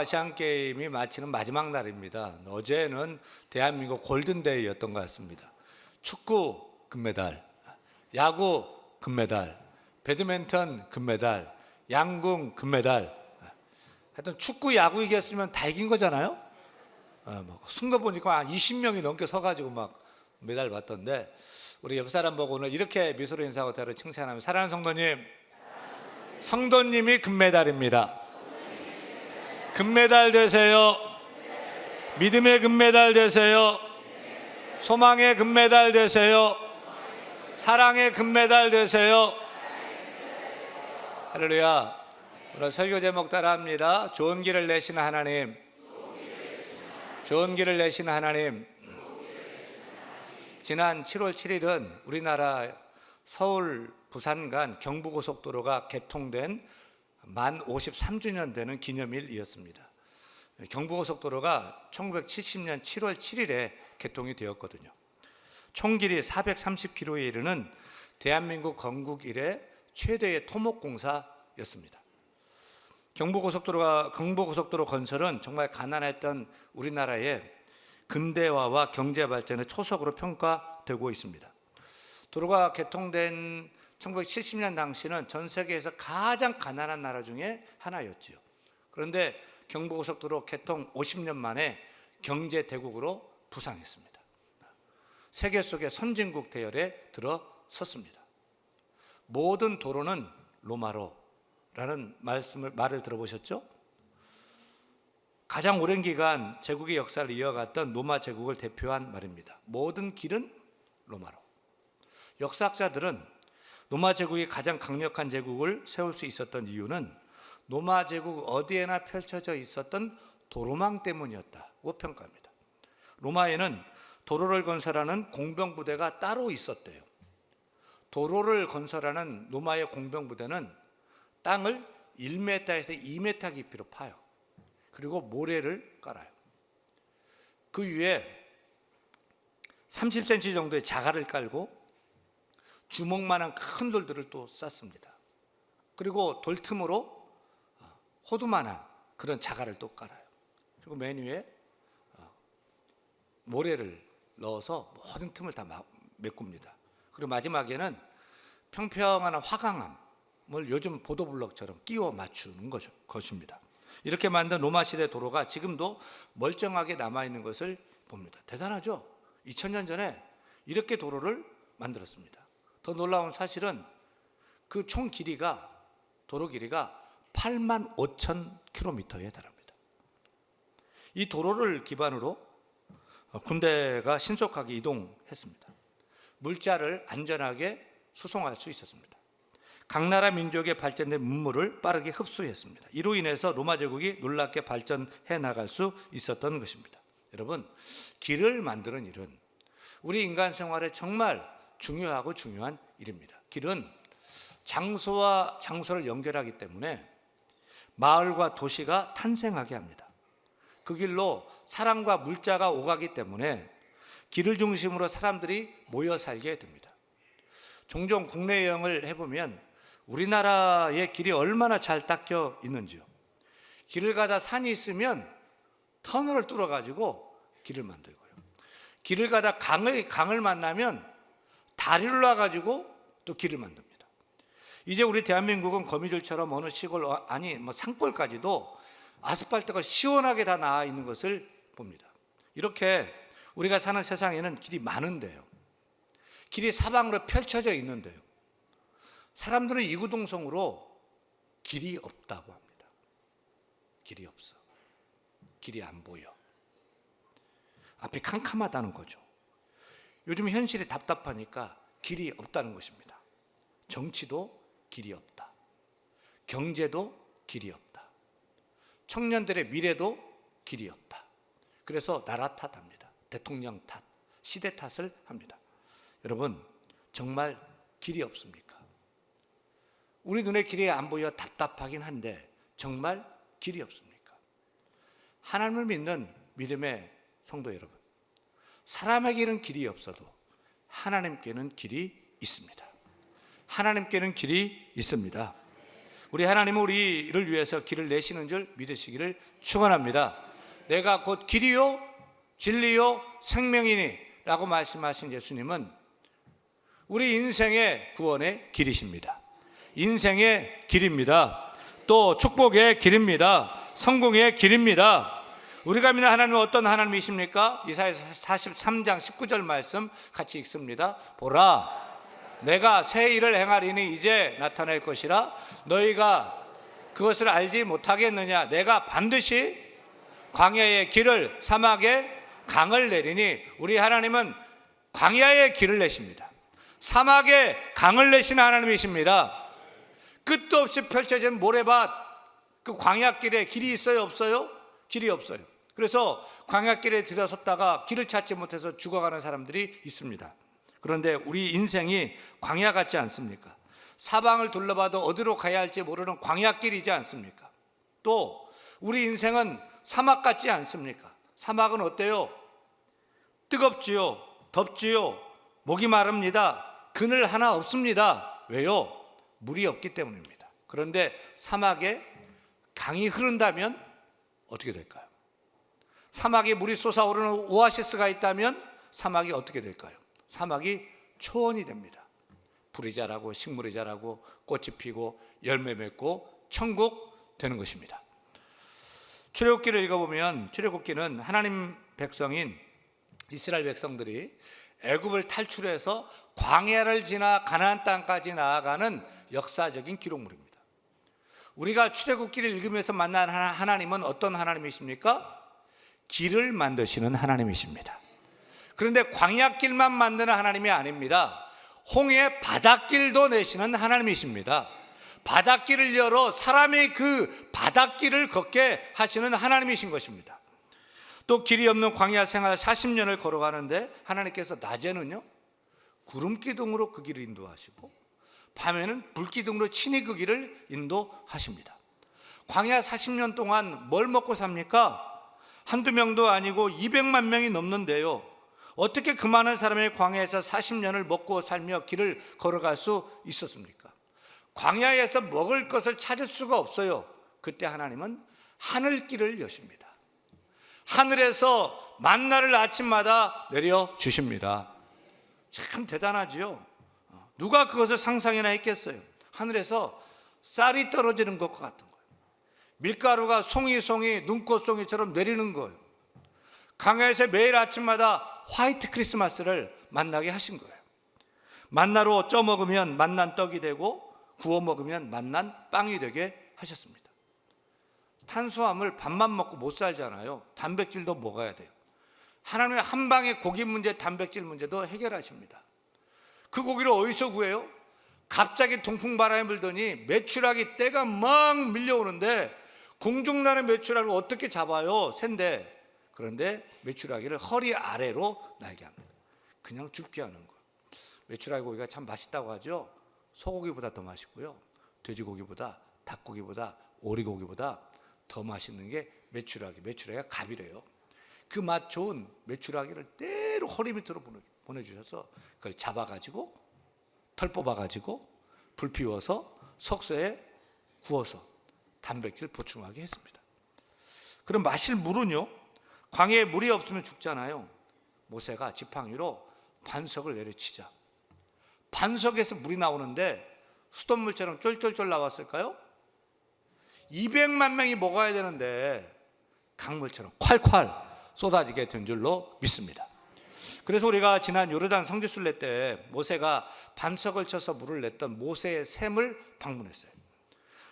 아시안 게임이 마치는 마지막 날입니다. 어제는 대한민국 골든데이였던 것 같습니다. 축구 금메달, 야구 금메달, 배드민턴 금메달, 양궁 금메달. 하여튼 축구 야구 이겼으면 다 이긴 거잖아요. 어, 뭐 순간 보니까 한 20명이 넘게 서가지고 막 메달 받던데 우리 옆 사람 보고 오늘 이렇게 미소로 인사하고 대로 칭찬하면 사랑하는 성도님, 성도님이 금메달입니다. 금메달 되세요. 믿음의 금메달 되세요. 소망의 금메달 되세요. 사랑의 금메달 되세요. 할렐루야. 오늘 설교 제목 따라합니다. 좋은 길을 내시는 하나님. 좋은 길을 내시는 하나님. 지난 7월 7일은 우리나라 서울 부산 간 경부고속도로가 개통된 만 53주년 되는 기념일이었습니다. 경부고속도로가 1970년 7월 7일에 개통이 되었거든요. 총 길이 430km에 이르는 대한민국 건국 이래 최대의 토목공사였습니다. 경부고속도로가 경부고속도로 건설은 정말 가난했던 우리나라의 근대화와 경제 발전의 초석으로 평가되고 있습니다. 도로가 개통된 1970년 당시는 전 세계에서 가장 가난한 나라 중에 하나였지요. 그런데 경부고속도로 개통 50년 만에 경제 대국으로 부상했습니다. 세계 속의 선진국 대열에 들어섰습니다. 모든 도로는 로마로라는 말씀을 말을 들어보셨죠? 가장 오랜 기간 제국의 역사를 이어갔던 로마 제국을 대표한 말입니다. 모든 길은 로마로. 역사학자들은 로마 제국이 가장 강력한 제국을 세울 수 있었던 이유는 로마 제국 어디에나 펼쳐져 있었던 도로망 때문이었다고 평가합니다. 로마에는 도로를 건설하는 공병 부대가 따로 있었대요. 도로를 건설하는 로마의 공병 부대는 땅을 1m에서 2m 깊이로 파요. 그리고 모래를 깔아요. 그 위에 30cm 정도의 자갈을 깔고 주먹만한 큰 돌들을 또 쌓습니다. 그리고 돌틈으로 호두만한 그런 자갈을 또 깔아요. 그리고 맨 위에 어, 모래를 넣어서 모든 틈을 다 메꿉니다. 그리고 마지막에는 평평한 화강암을 요즘 보도블럭처럼 끼워 맞추는 것입니다. 이렇게 만든 로마 시대 도로가 지금도 멀쩡하게 남아 있는 것을 봅니다. 대단하죠? 2000년 전에 이렇게 도로를 만들었습니다. 더 놀라운 사실은 그 총 길이가 도로 길이가 8만 5천 킬로미터에 달합니다. 이 도로를 기반으로 군대가 신속하게 이동했습니다. 물자를 안전하게 수송할 수 있었습니다. 각 나라 민족의 발전된 문물을 빠르게 흡수했습니다. 이로 인해서 로마 제국이 놀랍게 발전해 나갈 수 있었던 것입니다. 여러분, 길을 만드는 일은 우리 인간 생활에 정말 중요하고 중요한 일입니다. 길은 장소와 장소를 연결하기 때문에 마을과 도시가 탄생하게 합니다. 그 길로 사람과 물자가 오가기 때문에 길을 중심으로 사람들이 모여 살게 됩니다. 종종 국내 여행을 해보면 우리나라의 길이 얼마나 잘 닦여 있는지요. 길을 가다 산이 있으면 터널을 뚫어가지고 길을 만들고요. 길을 가다 강을, 강을 만나면 다리를 놔가지고 또 길을 만듭니다. 이제 우리 대한민국은 거미줄처럼 어느 시골, 어, 아니, 뭐 산골까지도 아스팔트가 시원하게 다 나와 있는 것을 봅니다. 이렇게 우리가 사는 세상에는 길이 많은데요. 길이 사방으로 펼쳐져 있는데요. 사람들은 이구동성으로 길이 없다고 합니다. 길이 없어. 길이 안 보여. 앞이 캄캄하다는 거죠. 요즘 현실이 답답하니까 길이 없다는 것입니다. 정치도 길이 없다. 경제도 길이 없다. 청년들의 미래도 길이 없다. 그래서 나라 탓합니다. 대통령 탓, 시대 탓을 합니다. 여러분, 정말 길이 없습니까? 우리 눈에 길이 안 보여 답답하긴 한데 정말 길이 없습니까? 하나님을 믿는 믿음의 성도 여러분. 사람에게는 길이 없어도 하나님께는 길이 있습니다. 하나님께는 길이 있습니다. 우리 하나님은 우리를 위해서 길을 내시는 줄 믿으시기를 축원합니다. 내가 곧 길이요 진리요 생명이니라고 말씀하신 예수님은 우리 인생의 구원의 길이십니다. 인생의 길입니다. 또 축복의 길입니다. 성공의 길입니다. 우리가 믿는 하나님은 어떤 하나님이십니까? 이사야서 43장 19절 말씀 같이 읽습니다. 보라 내가 새 일을 행하리니 이제 나타날 것이라 너희가 그것을 알지 못하겠느냐 내가 반드시 광야의 길을 사막에 강을 내리니 우리 하나님은 광야의 길을 내십니다. 사막에 강을 내시는 하나님이십니다. 끝도 없이 펼쳐진 모래밭 그 광야길에 길이 있어요 없어요? 길이 없어요. 그래서 광야길에 들어섰다가 길을 찾지 못해서 죽어가는 사람들이 있습니다. 그런데 우리 인생이 광야 같지 않습니까? 사방을 둘러봐도 어디로 가야 할지 모르는 광야길이지 않습니까? 또 우리 인생은 사막 같지 않습니까? 사막은 어때요? 뜨겁지요, 덥지요, 목이 마릅니다. 그늘 하나 없습니다. 왜요? 물이 없기 때문입니다. 그런데 사막에 강이 흐른다면 어떻게 될까요? 사막에 물이 솟아오르는 오아시스가 있다면 사막이 어떻게 될까요? 사막이 초원이 됩니다. 불이 자라고 식물이 자라고 꽃이 피고 열매 맺고 천국 되는 것입니다. 출애굽기를 읽어보면 출애굽기는 하나님 백성인 이스라엘 백성들이 애굽을 탈출해서 광야를 지나 가나안 땅까지 나아가는 역사적인 기록물입니다. 우리가 출애굽기를 읽으면서 만난 하나- 하나님은 어떤 하나님이십니까? 길을 만드시는 하나님이십니다. 그런데 광야길만 만드는 하나님이 아닙니다. 홍해 바닷길도 내시는 하나님이십니다. 바닷길을 열어 사람의 그 바닷길을 걷게 하시는 하나님이신 것입니다. 또 길이 없는 광야 생활 40년을 걸어가는데 하나님께서 낮에는요 구름 기둥으로 그 길을 인도하시고 밤에는 불 기둥으로 친히 그 길을 인도하십니다. 광야 40년 동안 뭘 먹고 삽니까? 한두 명도 아니고 200만 명이 넘는데요. 어떻게 그 많은 사람이 광야에서 40년을 먹고 살며 길을 걸어갈 수 있었습니까? 광야에서 먹을 것을 찾을 수가 없어요. 그때 하나님은 하늘길을 여십니다. 하늘에서 만나를 아침마다 내려 주십니다. 참 대단하지요. 누가 그것을 상상이나 했겠어요? 하늘에서 쌀이 떨어지는 것과 같은. 밀가루가 송이송이 눈꽃송이처럼 내리는 거예요. 강야에서 매일 아침마다 화이트 크리스마스를 만나게 하신 거예요. 만나로 쪄 먹으면 만난 떡이 되고 구워 먹으면 만난 빵이 되게 하셨습니다. 탄수화물 밥만 먹고 못 살잖아요. 단백질도 먹어야 돼요. 하나님의 한 방에 고기 문제, 단백질 문제도 해결하십니다. 그 고기를 어디서 구해요? 갑자기 동풍 바람이 불더니 매출하기 때가 막 밀려오는데 공중나는 매출하기를 어떻게 잡아요? 샌데 그런데 매출하기를 허리 아래로 날게 합니다. 그냥 죽게 하는 거예요. 매출하기 고기가 참 맛있다고 하죠. 소고기보다 더 맛있고요. 돼지고기보다 닭고기보다 오리고기보다 더 맛있는 게 메추라기. 메추라기가 갑이래요. 그 맛 좋은 메추라기를 때로 허리 밑으로 보내- 보내주셔서 그걸 잡아가지고 털 뽑아가지고 불 피워서 석쇠에 구워서 단백질 보충하게 했습니다. 그럼 마실 물은요? 광야에 물이 없으면 죽잖아요. 모세가 지팡이로 반석을 내려치자. 반석에서 물이 나오는데 수돗물처럼 쫄쫄쫄 나왔을까요? 200만 명이 먹어야 되는데 강물처럼 콸콸 쏟아지게 된 줄로 믿습니다. 그래서 우리가 지난 요르단 성지순례 때 모세가 반석을 쳐서 물을 냈던 모세의 샘을 방문했어요.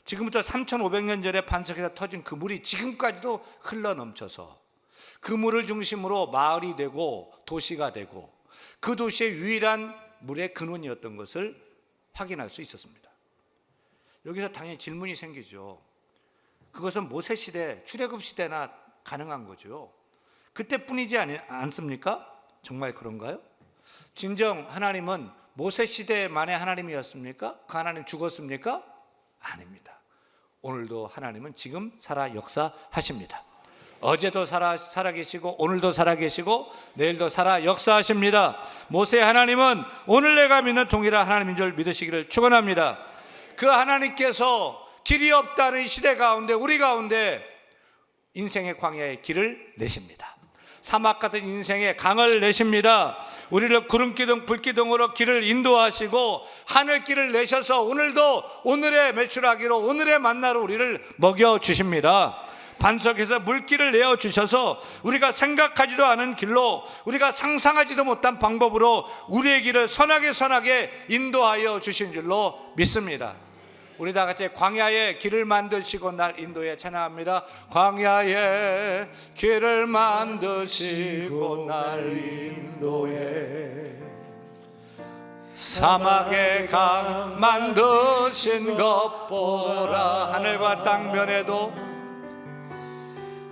지금부터 3,500년 전에 반석에서 터진 그 물이 지금까지도 흘러 넘쳐서 그 물을 중심으로 마을이 되고 도시가 되고 그 도시의 유일한 물의 근원이었던 것을 확인할 수 있었습니다. 여기서 당연히 질문이 생기죠. 그것은 모세 시대, 출애굽 시대나 가능한 거죠. 그때뿐이지 아니, 않습니까? 정말 그런가요? 진정 하나님은 모세 시대만의 하나님이었습니까? 그 하나님 죽었습니까? 아닙니다. 오늘도 하나님은 지금 살아 역사하십니다. 어제도 살아, 살아계시고 오늘도 살아계시고 내일도 살아 역사하십니다. 모세 하나님은 오늘 내가 믿는 동일한 하나님인 줄 믿으시기를 축원합니다. 그 하나님께서 길이 없다는 이 시대 가운데 우리 가운데 인생의 광야의 길을 내십니다. 사막 같은 인생의 강을 내십니다. 우리를 구름기둥 불기둥으로 길을 인도하시고 하늘길을 내셔서 오늘도 오늘의 매출하기로 오늘의 만나로 우리를 먹여 주십니다. 반석에서 물길을 내어 주셔서 우리가 생각하지도 않은 길로 우리가 상상하지도 못한 방법으로 우리의 길을 선하게 선하게 인도하여 주신 줄로 믿습니다. 우리 다 같이 광야의 길을 만드시고 날 인도에 찬양합니다. 광야의 길을 만드시고 날 인도에 사막의 강 만드신 것 보라 하늘과 땅 변해도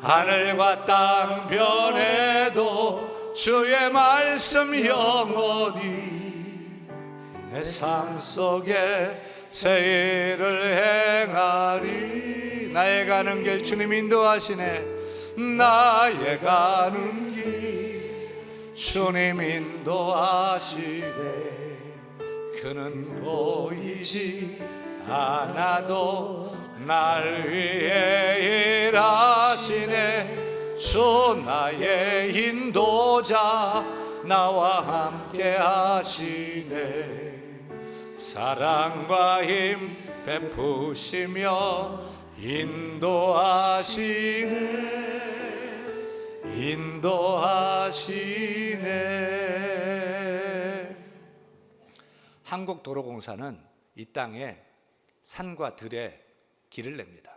하늘과 땅 변해도 주의 말씀 영원히 내 삶 속에 새 일을 행하리. 나의 가는 길 주님 인도하시네. 나의 가는 길 주님 인도하시네. 그는 보이지 않아도 날 위해 일하시네. 주 나의 인도자 나와 함께 하시네 사랑과 힘 베푸시며 인도하시네 인도하시네 한국도로공사는 이 땅에 산과 들에 길을 냅니다.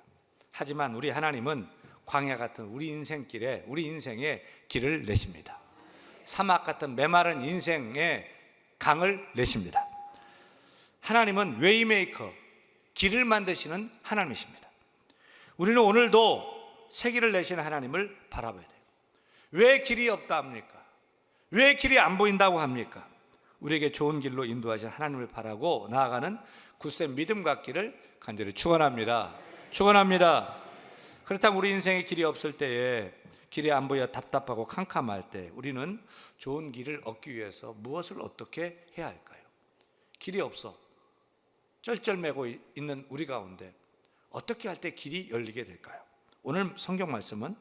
하지만 우리 하나님은 광야 같은 우리 인생길에 우리 인생에 길을 내십니다. 사막 같은 메마른 인생에 강을 내십니다. 하나님은 웨이메이커, 길을 만드시는 하나님이십니다. 우리는 오늘도 새 길을 내시는 하나님을 바라봐야 돼요. 왜 길이 없다 합니까? 왜 길이 안 보인다고 합니까? 우리에게 좋은 길로 인도하신 하나님을 바라고 나아가는 굳센 믿음 갖기를 간절히 축원합니다. 축원합니다. 그렇다면 우리 인생에 길이 없을 때에 길이 안 보여 답답하고 캄캄할 때 우리는 좋은 길을 얻기 위해서 무엇을 어떻게 해야 할까요? 길이 없어. 쩔쩔매고 있는 우리 가운데 어떻게 할 때 길이 열리게 될까요? 오늘 성경 말씀은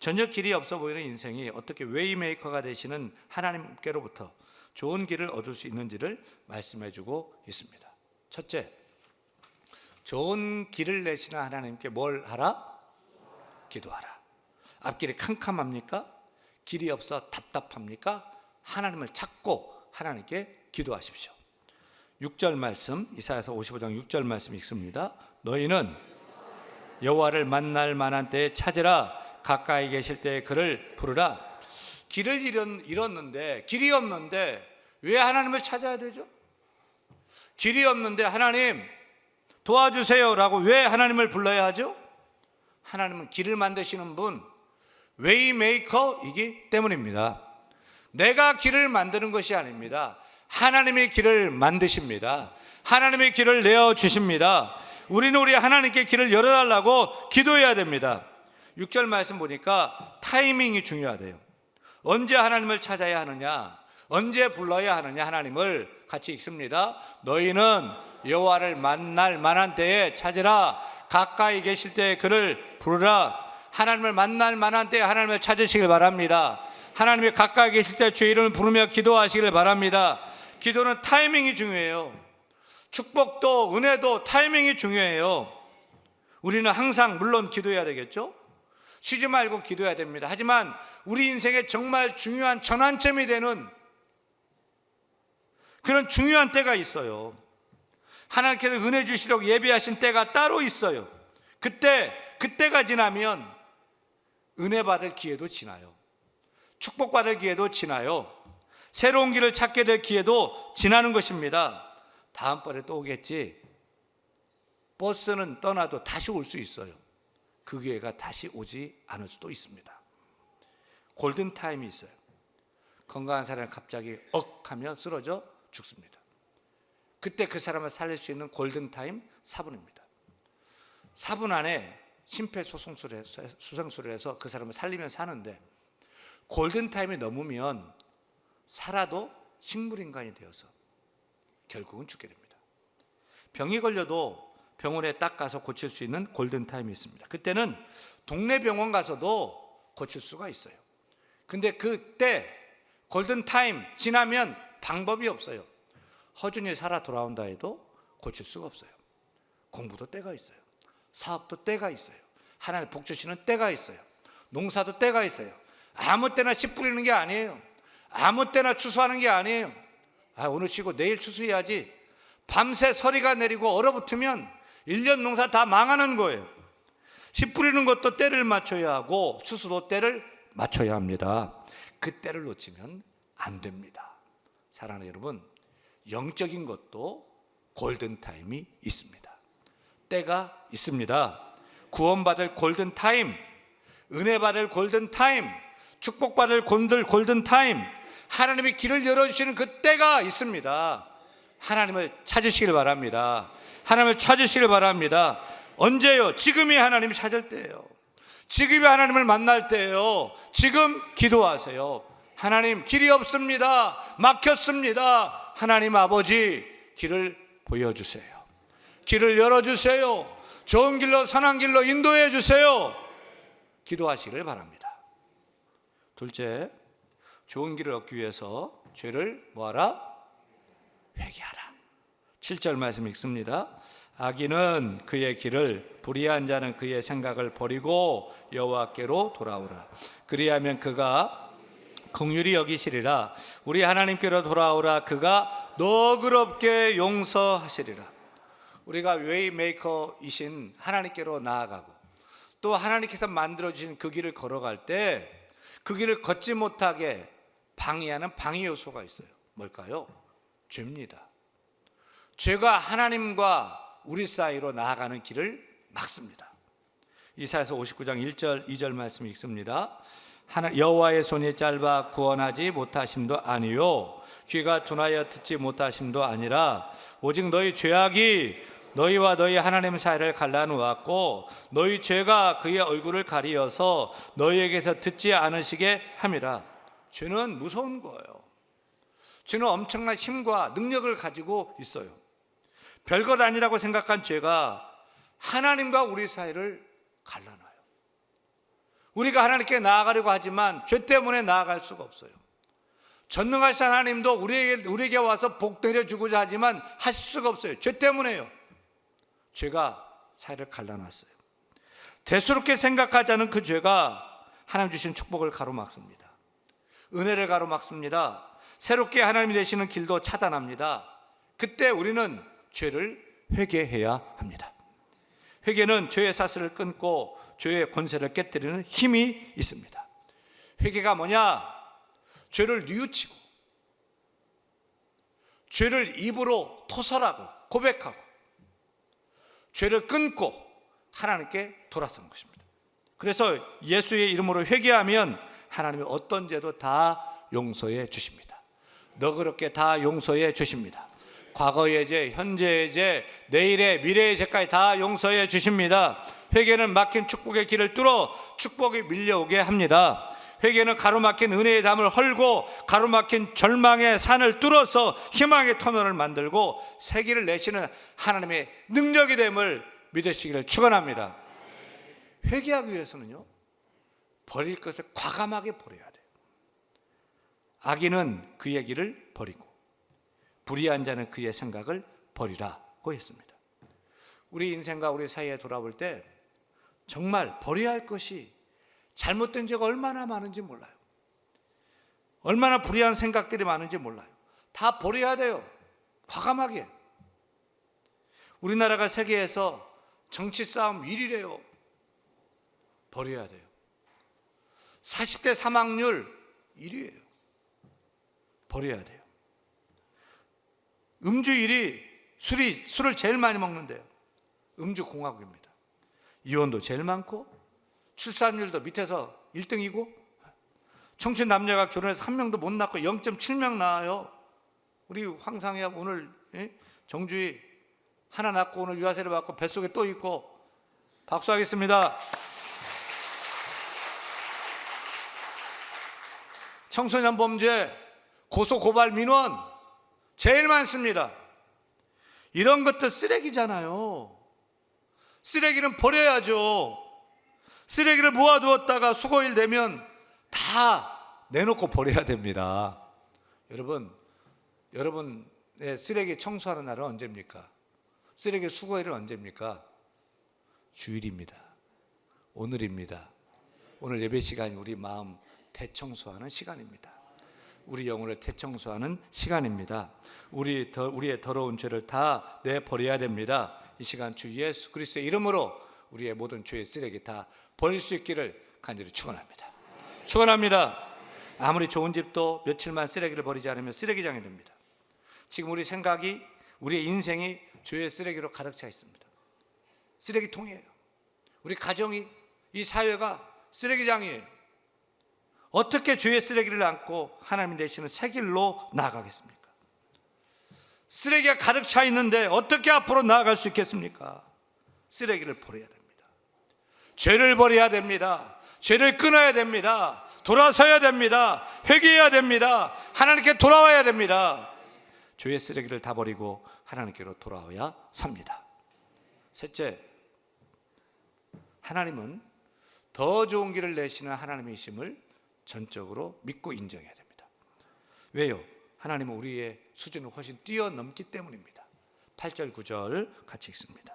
전혀 길이 없어 보이는 인생이 어떻게 웨이메이커가 되시는 하나님께로부터 좋은 길을 얻을 수 있는지를 말씀해 주고 있습니다. 첫째, 좋은 길을 내시는 하나님께 뭘 하라? 기도하라. 앞길이 캄캄합니까? 길이 없어 답답합니까? 하나님을 찾고 하나님께 기도하십시오. 6절 말씀 이사야서 55장 6절 말씀 읽습니다. 너희는 여호와를 만날 만한 때에 찾으라 가까이 계실 때에 그를 부르라 길을 잃었, 잃었는데 길이 없는데 왜 하나님을 찾아야 되죠? 길이 없는데 하나님 도와주세요라고 왜 하나님을 불러야 하죠? 하나님은 길을 만드시는 분 웨이메이커이기 때문입니다. 내가 길을 만드는 것이 아닙니다. 하나님의 길을 만드십니다. 하나님의 길을 내어 주십니다. 우리는 우리 하나님께 길을 열어달라고 기도해야 됩니다. 6절 말씀 보니까 타이밍이 중요하대요. 언제 하나님을 찾아야 하느냐, 언제 불러야 하느냐 하나님을 같이 읽습니다. 너희는 여호와를 만날 만한 때에 찾으라. 가까이 계실 때에 그를 부르라. 하나님을 만날 만한 때에 하나님을 찾으시길 바랍니다. 하나님이 가까이 계실 때 주의 이름을 부르며 기도하시길 바랍니다. 기도는 타이밍이 중요해요. 축복도 은혜도 타이밍이 중요해요. 우리는 항상 물론 기도해야 되겠죠? 쉬지 말고 기도해야 됩니다. 하지만 우리 인생에 정말 중요한 전환점이 되는 그런 중요한 때가 있어요. 하나님께서 은혜 주시려고 예비하신 때가 따로 있어요. 그때, 그때가 지나면 은혜 받을 기회도 지나요. 축복받을 기회도 지나요. 새로운 길을 찾게 될 기회도 지나는 것입니다. 다음번에 또 오겠지. 버스는 떠나도 다시 올 수 있어요. 그 기회가 다시 오지 않을 수도 있습니다. 골든 타임이 있어요. 건강한 사람이 갑자기 억 하며 쓰러져 죽습니다. 그때 그 사람을 살릴 수 있는 골든 타임 4분입니다. 4분 안에 심폐소생술을 해서, 그 사람을 살리면 사는데 골든 타임이 넘으면 살아도 식물인간이 되어서 결국은 죽게 됩니다. 병이 걸려도 병원에 딱 가서 고칠 수 있는 골든 타임이 있습니다. 그때는 동네 병원 가서도 고칠 수가 있어요. 근데 그때 골든 타임 지나면 방법이 없어요. 허준이 살아 돌아온다 해도 고칠 수가 없어요. 공부도 때가 있어요. 사업도 때가 있어요. 하나님 복 주시는 때가 있어요. 농사도 때가 있어요. 아무 때나 씨 뿌리는 게 아니에요. 아무 때나 추수하는 게 아니에요. 아, 오늘 쉬고 내일 추수해야지. 밤새 서리가 내리고 얼어붙으면 1년 농사 다 망하는 거예요. 씨 뿌리는 것도 때를 맞춰야 하고 추수도 때를 맞춰야 합니다. 그 때를 놓치면 안 됩니다. 사랑하는 여러분, 영적인 것도 골든 타임이 있습니다. 때가 있습니다. 구원받을 골든 타임, 은혜 받을 골든 타임, 축복받을 골든 골든 타임, 하나님이 길을 열어주시는 그 때가 있습니다. 하나님을 찾으시길 바랍니다. 하나님을 찾으시길 바랍니다. 언제요? 지금이 하나님 찾을 때예요. 지금이 하나님을 만날 때예요. 지금 기도하세요. 하나님 길이 없습니다. 막혔습니다. 하나님 아버지 길을 보여주세요. 길을 열어주세요. 좋은 길로 선한 길로 인도해 주세요. 기도하시길 바랍니다. 둘째, 좋은 길을 얻기 위해서 죄를 뭐하라? 회개하라. 7절 말씀 읽습니다. 악인은 그의 길을 불의한 자는 그의 생각을 버리고 여호와께로 돌아오라. 그리하면 그가 긍휼히 여기시리라. 우리 하나님께로 돌아오라. 그가 너그럽게 용서하시리라. 우리가 웨이메이커이신 하나님께로 나아가고 또 하나님께서 만들어 주신 그 길을 걸어갈 때 그 길을 걷지 못하게 방해하는 방해 요소가 있어요. 뭘까요? 죄입니다. 죄가 하나님과 우리 사이로 나아가는 길을 막습니다. 이사야서 59장 1절 2절 말씀 읽습니다. 하나 여호와의 손이 짧아 구원하지 못하심도 아니요 귀가 둔하여 듣지 못하심도 아니라 오직 너희 죄악이 너희와 너희 하나님 사이를 갈라놓았고 너희 죄가 그의 얼굴을 가리어서 너희에게서 듣지 않으시게 함이라. 죄는 무서운 거예요. 죄는 엄청난 힘과 능력을 가지고 있어요. 별것 아니라고 생각한 죄가 하나님과 우리 사이를 갈라놔요. 우리가 하나님께 나아가려고 하지만 죄 때문에 나아갈 수가 없어요. 전능하신 하나님도 우리에게, 우리에게 와서 복 내려주고자 하지만 하실 수가 없어요. 죄 때문에요. 죄가 사이를 갈라놨어요. 대수롭게 생각하지 않은 그 죄가 하나님 주신 축복을 가로막습니다. 은혜를 가로막습니다. 새롭게 하나님이 되시는 길도 차단합니다. 그때 우리는 죄를 회개해야 합니다. 회개는 죄의 사슬을 끊고 죄의 권세를 깨뜨리는 힘이 있습니다. 회개가 뭐냐? 죄를 뉘우치고 죄를 입으로 토설하고 고백하고 죄를 끊고 하나님께 돌아서는 것입니다. 그래서 예수의 이름으로 회개하면 하나님이 어떤 죄도 다 용서해 주십니다. 너그럽게 다 용서해 주십니다. 과거의 죄, 현재의 죄, 내일의 미래의 죄까지 다 용서해 주십니다. 회개는 막힌 축복의 길을 뚫어 축복이 밀려오게 합니다. 회개는 가로막힌 은혜의 담을 헐고 가로막힌 절망의 산을 뚫어서 희망의 터널을 만들고 세기를 내시는 하나님의 능력이 됨을 믿으시기를 축원합니다. 회개하기 위해서는요. 버릴 것을 과감하게 버려야 돼요. 악인은 그의 길을 버리고 불의한 자는 그의 생각을 버리라고 했습니다. 우리 인생과 우리 사이에 돌아볼 때 정말 버려야 할 것이 잘못된 죄가 얼마나 많은지 몰라요. 얼마나 불의한 생각들이 많은지 몰라요. 다 버려야 돼요. 과감하게. 우리나라가 세계에서 정치 싸움 1위래요. 버려야 돼요. 40대 사망률 1위예요. 버려야 돼요. 음주 1위, 술이, 술을 제일 많이 먹는데요. 음주 공화국입니다. 이혼도 제일 많고, 출산율도 밑에서 1등이고, 청춘 남녀가 결혼해서 한 명도 못 낳고 0.7명 낳아요. 우리 황상엽 오늘 예? 정주희 하나 낳고 오늘 유아세를 받고 뱃속에 또 있고 박수하겠습니다. 청소년 범죄 고소 고발 민원 제일 많습니다. 이런 것도 쓰레기잖아요. 쓰레기는 버려야죠. 쓰레기를 모아두었다가 수거일 되면 다 내놓고 버려야 됩니다. 여러분, 여러분의 쓰레기 청소하는 날은 언제입니까? 쓰레기 수거일은 언제입니까? 주일입니다. 오늘입니다. 오늘 예배 시간이 우리 마음 대청소하는 시간입니다. 우리 영혼을 대청소하는 시간입니다. 우리 더, 우리의 더러운 죄를 다 내버려야 됩니다. 이 시간 주 예수 그리스도의 이름으로 우리의 모든 죄의 쓰레기 다 버릴 수 있기를 간절히 축원합니다. 축원합니다. 아무리 좋은 집도 며칠만 쓰레기를 버리지 않으면 쓰레기장이 됩니다. 지금 우리 생각이 우리의 인생이 죄의 쓰레기로 가득 차 있습니다. 쓰레기통이에요. 우리 가정이 이 사회가 쓰레기장이에요. 어떻게 죄의 쓰레기를 안고 하나님 되시는 새 길로 나아가겠습니까? 쓰레기가 가득 차 있는데 어떻게 앞으로 나아갈 수 있겠습니까? 쓰레기를 버려야 됩니다. 죄를 버려야 됩니다. 죄를 끊어야 됩니다. 돌아서야 됩니다. 회개해야 됩니다. 하나님께 돌아와야 됩니다. 죄의 쓰레기를 다 버리고 하나님께로 돌아와야 삽니다. 셋째, 하나님은 더 좋은 길을 내시는 하나님이심을 전적으로 믿고 인정해야 됩니다. 왜요? 하나님은 우리의 수준을 훨씬 뛰어넘기 때문입니다. 8절 9절 같이 읽습니다.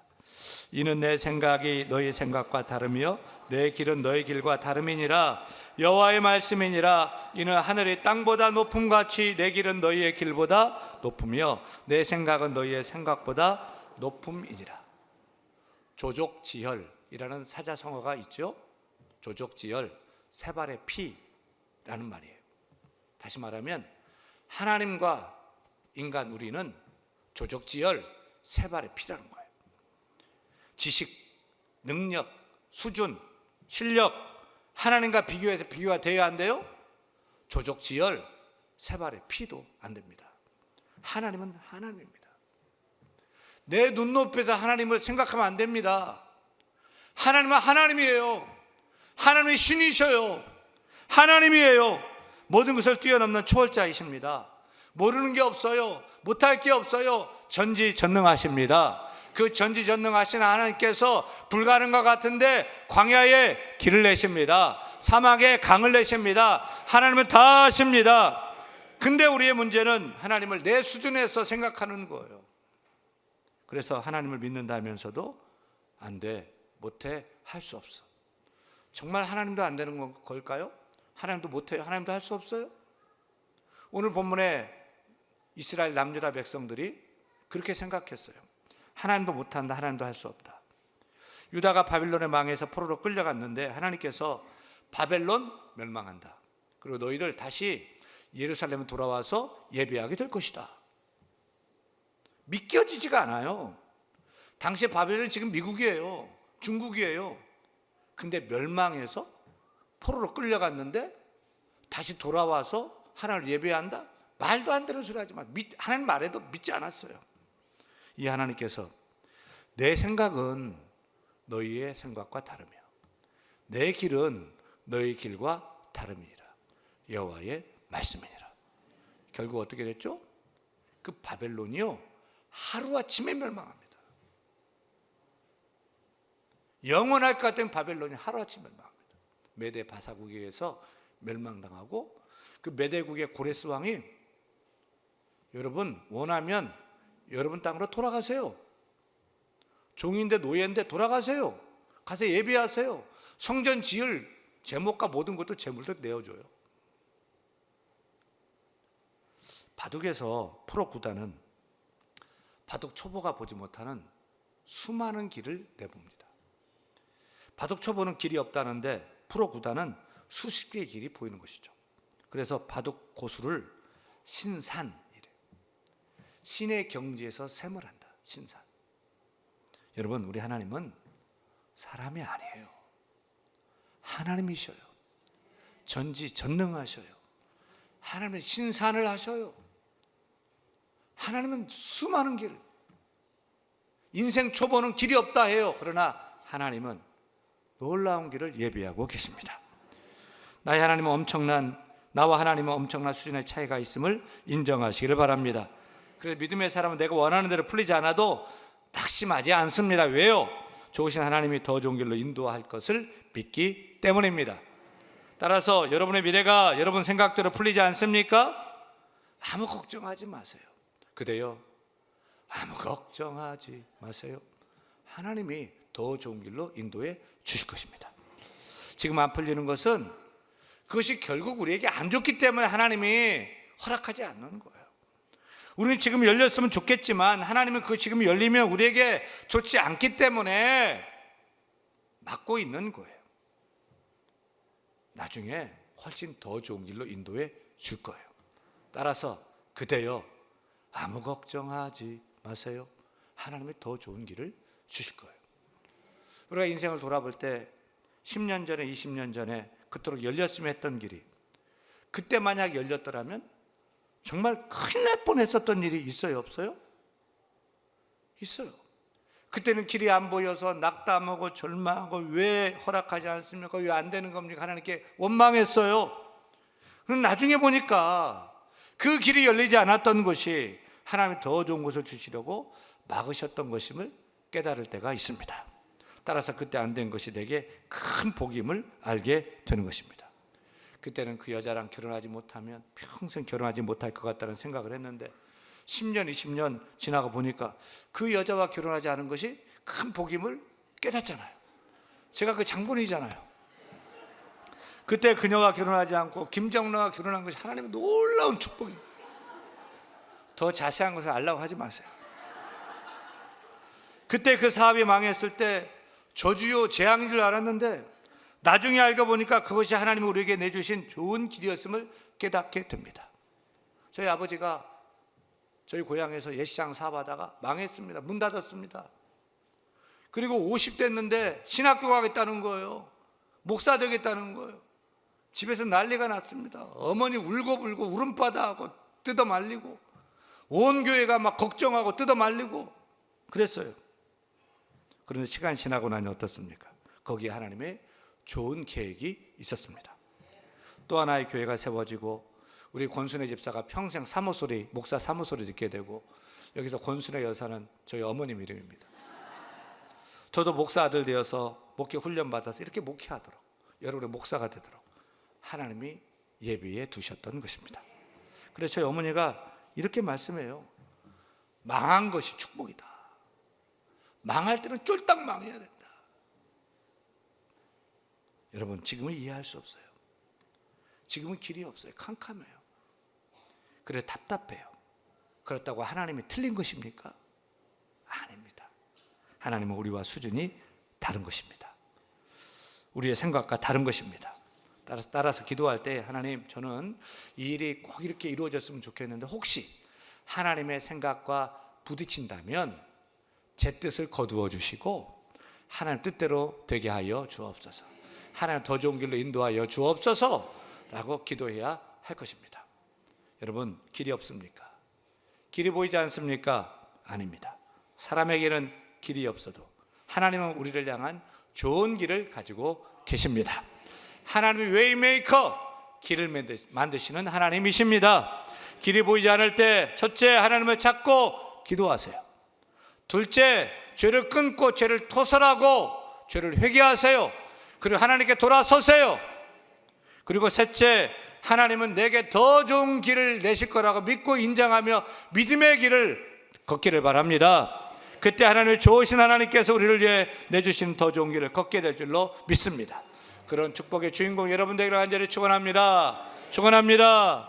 이는 내 생각이 너희 생각과 다르며 내 길은 너희 길과 다름이니라 여호와의 말씀이니라 이는 하늘이 땅보다 높음 같이 내 길은 너희의 길보다 높으며 내 생각은 너희의 생각보다 높음이니라 조족지혈이라는 사자성어가 있죠 조족지혈 세발의 피 라는 말이에요 다시 말하면 하나님과 인간 우리는 조족지혈 세발의 피라는 거예요 지식, 능력, 수준, 실력 하나님과 비교해서 비교가 돼야 안 돼요? 조족지열 세 발의 피도 안 됩니다. 하나님은 하나님입니다. 내 눈높이에서 하나님을 생각하면 안 됩니다. 하나님은 하나님이에요. 하나님이 신이셔요. 하나님이에요. 모든 것을 뛰어넘는 초월자이십니다. 모르는 게 없어요. 못할 게 없어요. 전지전능하십니다. 그 전지전능하신 하나님께서 불가능과 같은데 광야에 길을 내십니다. 사막에 강을 내십니다. 하나님은 다 하십니다. 근데 우리의 문제는 하나님을 내 수준에서 생각하는 거예요. 그래서 하나님을 믿는다면서도 안 돼, 못해, 할 수 없어. 정말 하나님도 안 되는 걸까요? 하나님도 못해요? 하나님도 할 수 없어요? 오늘 본문에 이스라엘 남유다 백성들이 그렇게 생각했어요. 하나님도 못한다. 하나님도 할 수 없다. 유다가 바빌론의 망에서 포로로 끌려갔는데 하나님께서 바벨론 멸망한다. 그리고 너희들 다시 예루살렘에 돌아와서 예배하게 될 것이다. 믿겨지지가 않아요. 당시에 바벨론이 지금 미국이에요. 중국이에요. 근데 멸망해서 포로로 끌려갔는데 다시 돌아와서 하나님을 예배한다? 말도 안 되는 소리 하지 마. 하나님 말해도 믿지 않았어요. 이 하나님께서 내 생각은 너희의 생각과 다르며 내 길은 너희 길과 다름이니라 여호와의 말씀이니라 결국 어떻게 됐죠? 그 바벨론이요 하루아침에 멸망합니다 영원할 것 같은 바벨론이 하루아침에 멸망합니다 메대 바사국에 의해서 멸망당하고 그 메대국의 고레스 왕이 여러분 원하면 여러분 땅으로 돌아가세요. 종인데 노예인데 돌아가세요. 가서 예배하세요. 성전 지을 제목과 모든 것도 제물도 내어줘요. 바둑에서 프로 구단은 바둑 초보가 보지 못하는 수많은 길을 내봅니다. 바둑 초보는 길이 없다는데 프로 구단은 수십 개의 길이 보이는 것이죠. 그래서 바둑 고수를 신산 신의 경지에서 샘을 한다. 신산. 여러분, 우리 하나님은 사람이 아니에요. 하나님이셔요. 전지 전능하셔요. 하나님은 신산을 하셔요. 하나님은 수많은 길. 인생 초보는 길이 없다 해요. 그러나 하나님은 놀라운 길을 예비하고 계십니다. 나의 하나님은 엄청난 나와 하나님은 엄청난 수준의 차이가 있음을 인정하시기를 바랍니다. 그래서 믿음의 사람은 내가 원하는 대로 풀리지 않아도 낙심하지 않습니다. 왜요? 좋으신 하나님이 더 좋은 길로 인도할 것을 믿기 때문입니다. 따라서 여러분의 미래가 여러분 생각대로 풀리지 않습니까? 아무 걱정하지 마세요. 그대요. 아무 걱정하지 마세요. 하나님이 더 좋은 길로 인도해 주실 것입니다. 지금 안 풀리는 것은 그것이 결국 우리에게 안 좋기 때문에 하나님이 허락하지 않는 거예요. 우리는 지금 열렸으면 좋겠지만 하나님은 그 지금 열리면 우리에게 좋지 않기 때문에 막고 있는 거예요. 나중에 훨씬 더 좋은 길로 인도해 줄 거예요. 따라서 그대여 아무 걱정하지 마세요. 하나님이 더 좋은 길을 주실 거예요. 우리가 인생을 돌아볼 때 10년 전에 20년 전에 그토록 열렸으면 했던 길이 그때 만약 열렸더라면 정말 큰일 날 뻔했었던 일이 있어요 없어요? 있어요. 그때는 길이 안 보여서 낙담하고 절망하고 왜 허락하지 않습니까? 왜 안 되는 겁니까? 하나님께 원망했어요. 그럼 나중에 보니까 그 길이 열리지 않았던 것이 하나님이 더 좋은 것을 주시려고 막으셨던 것임을 깨달을 때가 있습니다. 따라서 그때 안 된 것이 내게 큰 복임을 알게 되는 것입니다. 그때는 그 여자랑 결혼하지 못하면 평생 결혼하지 못할 것 같다는 생각을 했는데 10년, 20년 지나고 보니까 그 여자와 결혼하지 않은 것이 큰 복임을 깨닫잖아요. 제가 그 장본이잖아요. 그때 그녀와 결혼하지 않고 김정라와 결혼한 것이 하나님의 놀라운 축복입니다. 더 자세한 것을 알라고 하지 마세요. 그때 그 사업이 망했을 때 저주요 재앙인 줄 알았는데 나중에 알고 보니까 그것이 하나님이 우리에게 내주신 좋은 길이었음을 깨닫게 됩니다. 저희 아버지가 저희 고향에서 예시장 사업하다가 망했습니다. 문 닫았습니다. 그리고 50 됐는데 신학교 가겠다는 거예요. 목사 되겠다는 거예요. 집에서 난리가 났습니다. 어머니 울고불고 울음바다하고 뜯어 말리고 온 교회가 막 걱정하고 뜯어 말리고 그랬어요. 그런데 시간이 지나고 나니 어떻습니까? 거기에 하나님의 좋은 계획이 있었습니다. 또 하나의 교회가 세워지고 우리 권순애 집사가 평생 사모소리 목사 사모소리 듣게 되고 여기서 권순애 여사는 저희 어머님 이름입니다. 저도 목사 아들 되어서 목회 훈련 받아서 이렇게 목회하도록 여러분의 목사가 되도록 하나님이 예비해 두셨던 것입니다. 그래서 저희 어머니가 이렇게 말씀해요. 망한 것이 축복이다. 망할 때는 쫄딱 망해야 된다. 여러분 지금은 이해할 수 없어요. 지금은 길이 없어요. 캄캄해요. 그래 답답해요. 그렇다고 하나님이 틀린 것입니까? 아닙니다. 하나님은 우리와 수준이 다른 것입니다. 우리의 생각과 다른 것입니다. 따라서, 따라서 기도할 때 하나님 저는 이 일이 꼭 이렇게 이루어졌으면 좋겠는데 혹시 하나님의 생각과 부딪힌다면 제 뜻을 거두어 주시고 하나님 뜻대로 되게 하여 주옵소서. 하나님 더 좋은 길로 인도하여 주옵소서라고 기도해야 할 것입니다. 여러분 길이 없습니까? 길이 보이지 않습니까? 아닙니다. 사람에게는 길이 없어도 하나님은 우리를 향한 좋은 길을 가지고 계십니다. 하나님이 웨이메이커 길을 만드시는 하나님이십니다. 길이 보이지 않을 때 첫째 하나님을 찾고 기도하세요. 둘째 죄를 끊고 죄를 토설하고 죄를 회개하세요. 그리고 하나님께 돌아서세요. 그리고 셋째 하나님은 내게 더 좋은 길을 내실 거라고 믿고 인정하며 믿음의 길을 걷기를 바랍니다. 그때 하나님의 좋으신 하나님께서 우리를 위해 내주신 더 좋은 길을 걷게 될 줄로 믿습니다. 그런 축복의 주인공 여러분들에게 간절히 축원합니다. 축원합니다.